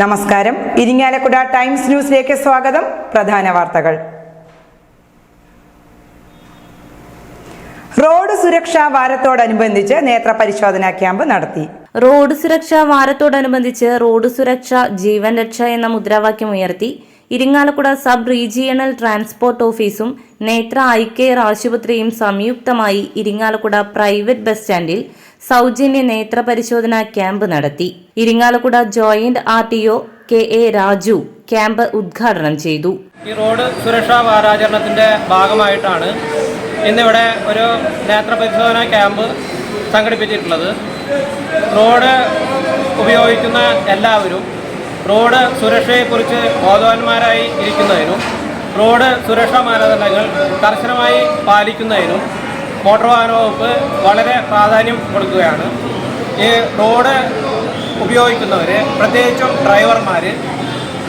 നമസ്കാരം. ഇരിങ്ങാലക്കുട ടൈംസ് ന്യൂസിലേക്ക് സ്വാഗതം. പ്രധാന വാർത്തകൾ. റോഡ് സുരക്ഷാ വാരത്തോടനുബന്ധിച്ച് നേത്ര പരിശോധനാ ക്യാമ്പ് നടത്തി. റോഡ് സുരക്ഷാ വാരത്തോടനുബന്ധിച്ച് റോഡ് സുരക്ഷ ജീവൻ രക്ഷ എന്ന മുദ്രാവാക്യം ഉയർത്തി. ഇരിങ്ങാലക്കുട സബ് റീജിയണൽ ട്രാൻസ്പോർട്ട് ഓഫീസും നേത്ര ഐ കെയർ ആശുപത്രിയും സംയുക്തമായി ഇരിങ്ങാലക്കുട പ്രൈവറ്റ് ബസ് സ്റ്റാൻഡിൽ സൗജന്യ നേത്ര പരിശോധനാ ക്യാമ്പ് നടത്തി. Irinjalakuda joint R T O K A Raju camp ഉദ്ഘാടനം ചെയ്തു. ഈ റോഡ് സുരക്ഷാ വാരാചരണത്തിന്റെ ഭാഗമായിട്ടാണ് ഇന്നിവിടെ ഒരു നേത്ര പരിശോധനാ ക്യാമ്പ് സംഘടിപ്പിച്ചിട്ടുള്ളത്. റോഡ് ഉപയോഗിക്കുന്ന എല്ലാവരും റോഡ് സുരക്ഷയെക്കുറിച്ച് ബോധവാന്മാരായി ഇരിക്കുന്നതിനും റോഡ് സുരക്ഷാ മാനദണ്ഡങ്ങൾ കർശനമായി പാലിക്കുന്നതിനും മോട്ടോർ വാഹന വകുപ്പ് വളരെ പ്രാധാന്യം കൊടുക്കുകയാണ്. ഈ റോഡ് ഉപയോഗിക്കുന്നവർ പ്രത്യേകിച്ചും ഡ്രൈവർമാർ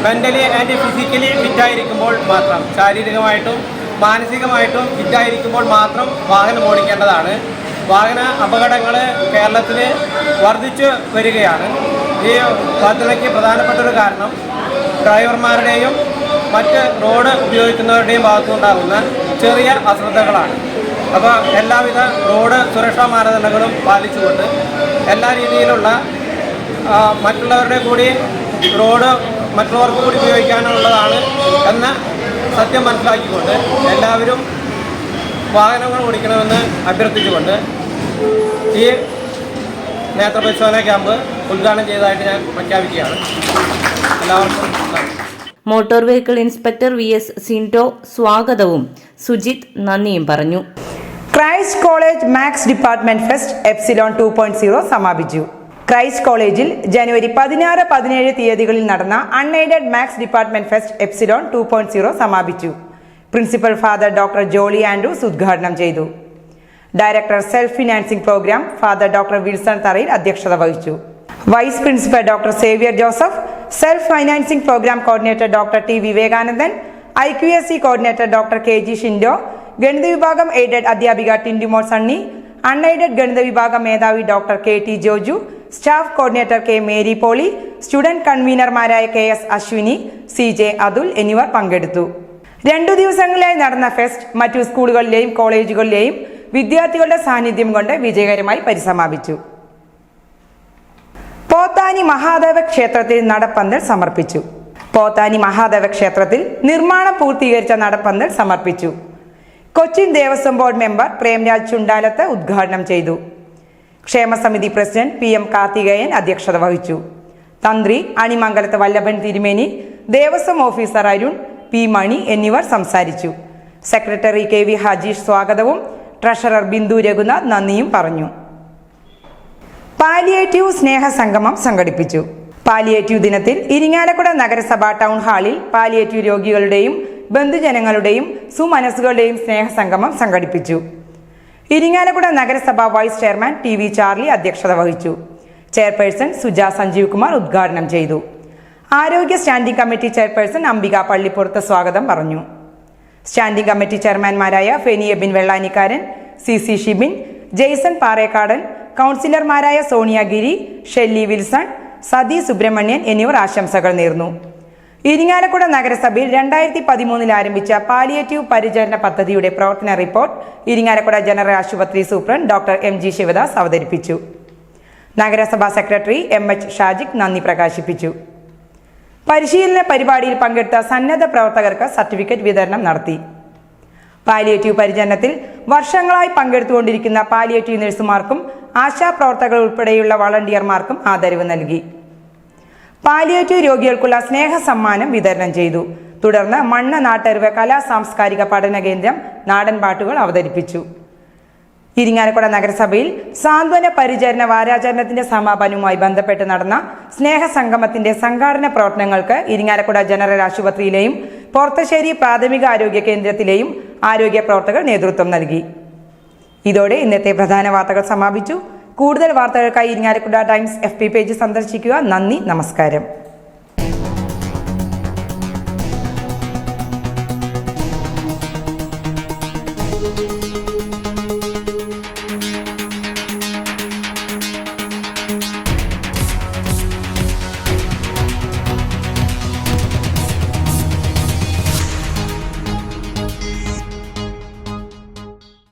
മെന്റലി ആൻഡ് ഫിസിക്കലി ഫിറ്റായിരിക്കുമ്പോൾ മാത്രം ശാരീരികമായിട്ടും മാനസികമായിട്ടും ഫിറ്റായിരിക്കുമ്പോൾ മാത്രം വാഹനം ഓടിക്കേണ്ടതാണ്. വാഹന അപകടങ്ങൾ കേരളത്തിൽ വർദ്ധിച്ചു വരികയാണ്. ഈ വർധനയ്ക്ക് പ്രധാനപ്പെട്ട ഒരു കാരണം ഡ്രൈവർമാരുടെയും മറ്റ് റോഡ് ഉപയോഗിക്കുന്നവരുടെയും ഭാഗത്തുനിന്നുണ്ടാകുന്ന ചെറിയ അശ്രദ്ധകളാണ്. അപ്പോൾ എല്ലാവിധ റോഡ് സുരക്ഷാ മാനദണ്ഡങ്ങളും പാലിച്ചുകൊണ്ട് എല്ലാ രീതിയിലുള്ള മറ്റുള്ളവരുടെ കൂടി റോഡ് മറ്റുള്ളവർക്ക് കൂടി ഉപയോഗിക്കാനുള്ളതാണ് എന്ന സത്യം മനസ്സിലാക്കിക്കൊണ്ട് എല്ലാവരും വാഹനങ്ങൾ ഓടിക്കണമെന്ന് അഭ്യർത്ഥിച്ചുകൊണ്ട് ഈ നേത്രപരിശോധന ക്യാമ്പ് ഉദ്ഘാടനം ചെയ്തതായിട്ട് ഞാൻ പ്രഖ്യാപിക്കുകയാണ്. എല്ലാവർക്കും motor vehicle inspector V S Sindo സ്വാഗതവും. സുജിത് നന്ദിയും പറഞ്ഞു. Christ college maths department fest epsilon two point zero സമാപിച്ചു. ക്രൈസ്റ്റ് കോളേജിൽ ജനുവരി പതിനാറ് പതിനേഴ് തീയതികളിൽ നടന്ന unaided maths department fest epsilon two point zero സമാപിച്ചു. Principal father doctor Jolly Andrews ഉദ്ഘാടനം ചെയ്തു. Director self financing programme father doctor Wilson Tharayil അധ്യക്ഷത വഹിച്ചു. Vice principal doctor Xavier Joseph self financing programme coordinator doctor T Vivekanandan I Q S C coordinator doctor K G Shindo ഗണിത വിഭാഗം aided അധ്യാപിക ടിൻഡിമോൾ Sunny unaided ഗണിത വിഭാഗം മേധാവി doctor K T Joju staff coordinator K Mary Poly student കൺവീനർമാരായ K S Ashwini C J Athul എന്നിവർ പങ്കെടുത്തു. രണ്ടു ദിവസങ്ങളിലായി നടന്ന ഫെസ്റ്റ് മറ്റു സ്കൂളുകളിലെയും കോളേജുകളിലെയും വിദ്യാർത്ഥികളുടെ സാന്നിധ്യം കൊണ്ട് വിജയകരമായി പരിസമാപിച്ചു. പോത്താനി മഹാദേവ ക്ഷേത്രത്തിൽ നടപ്പന്തൽ സമർപ്പിച്ചു. പോത്താനി മഹാദേവ ക്ഷേത്രത്തിൽ നിർമ്മാണം പൂർത്തീകരിച്ച നടപ്പന്തൽ സമർപ്പിച്ചു. കൊച്ചിൻ ദേവസ്വം ബോർഡ് മെമ്പർ പ്രേംരാജ് ചുണ്ടാലത്ത് ഉദ്ഘാടനം ചെയ്തു. ക്ഷേമസമിതി പ്രസിഡന്റ് പി എം കാർത്തികേയൻ അധ്യക്ഷത വഹിച്ചു. തന്ത്രി അണിമംഗലത്ത് വല്ലഭൻ തിരുമേനി ദേവസ്വം ഓഫീസർ അരുൺ പി മണി എന്നിവർ സംസാരിച്ചു. സെക്രട്ടറി കെ വി ഹജീഷ് സ്വാഗതവും ട്രഷറർ ബിന്ദു രഘുനാഥ് നന്ദിയും പറഞ്ഞു. പാലിയേറ്റീവ് സ്നേഹ സംഗമം സംഘടിപ്പിച്ചു. പാലിയേറ്റീവ് ദിനത്തിൽ ഇരിങ്ങാലക്കുട നഗരസഭ ടൗൺ ഹാളിൽ പാലിയേറ്റീവ് രോഗികളുടെയും ബന്ധുജനങ്ങളുടെയും സുമനസ്സുകളുടെയും സ്നേഹസംഗമം സംഘടിപ്പിച്ചു. ഇരിങ്ങാലക്കുട നഗരസഭ vice chairman T V Charlie അധ്യക്ഷത വഹിച്ചു. ചെയർപേഴ്സൺ സുജ സഞ്ജീവ് കുമാർ ഉദ്ഘാടനം ചെയ്തു. ആരോഗ്യ standing committee chairperson Ambika Pallippurath സ്വാഗതം പറഞ്ഞു. സ്റ്റാൻഡിംഗ് കമ്മിറ്റി ചെയർമാൻമാരായ ഫെനി എബിൻ വെള്ളാനിക്കാരൻ സി സി ഷിബിൻ ജെയ്സൺ പാറേക്കാടൻ കൗൺസിലർമാരായ സോണിയ ഗിരി ഷെല്ലി വിൽസൺ സതി സുബ്രഹ്മണ്യൻ എന്നിവർ ആശംസകൾ നേർന്നു. ഇരിങ്ങാലക്കുട നഗരസഭയിൽ രണ്ടായിരത്തി പതിമൂന്നിൽ ആരംഭിച്ച പാലിയേറ്റീവ് പരിചരണ പദ്ധതിയുടെ പ്രവർത്തന റിപ്പോർട്ട് ഇരിങ്ങാലക്കുട ജനറൽ ആശുപത്രി superintendent doctor M G Sivadas അവതരിപ്പിച്ചു. നഗരസഭാ സെക്രട്ടറി എം എച്ച് ഷാജിക് നന്ദി പ്രകാശിപ്പിച്ചു. പരിശീലന പരിപാടിയിൽ പങ്കെടുത്ത സന്നദ്ധ പ്രവർത്തകർക്ക് സർട്ടിഫിക്കറ്റ് വിതരണം നടത്തി. പാലിയേറ്റീവ് പരിചരണത്തിൽ വർഷങ്ങളായി പങ്കെടുത്തുകൊണ്ടിരിക്കുന്ന പാലിയേറ്റീവ് നഴ്സുമാർക്കും ആശാപ്രവർത്തകർ ഉൾപ്പെടെയുള്ള വളണ്ടിയർമാർക്കും ആദരവ് നൽകി. പാലിയേറ്റീവ് രോഗികൾക്കുള്ള സ്നേഹ സമ്മാനം വിതരണം ചെയ്തു. തുടർന്ന് മണ്ണ നാട്ടരുവ കലാ സാംസ്കാരിക പഠന കേന്ദ്രം നാടൻ പാട്ടുകൾ അവതരിപ്പിച്ചു. ഇരിങ്ങാലക്കുട നഗരസഭയിൽ സാന്ത്വന പരിചരണ വാരാചരണത്തിന്റെ സമാപനവുമായി ബന്ധപ്പെട്ട് നടന്ന സ്നേഹ സംഗമത്തിന്റെ സംഘാടന പ്രവർത്തനങ്ങൾക്ക് ഇരിങ്ങാലക്കുട ജനറൽ ആശുപത്രിയിലെയും പോർത്തശ്ശേരി പ്രാഥമിക ആരോഗ്യ കേന്ദ്രത്തിലെയും ആരോഗ്യ പ്രവർത്തകർ നേതൃത്വം നൽകി. ഇതോടെ ഇന്നത്തെ പ്രധാന വാർത്തകൾ സമാപിച്ചു. കൂടുതൽ വാർത്തകൾക്കായി ഇരിങ്ങാലക്കുട ടൈംസ് എഫ് പേജ് സന്ദർശിക്കുക. നന്ദി നമസ്കാരം.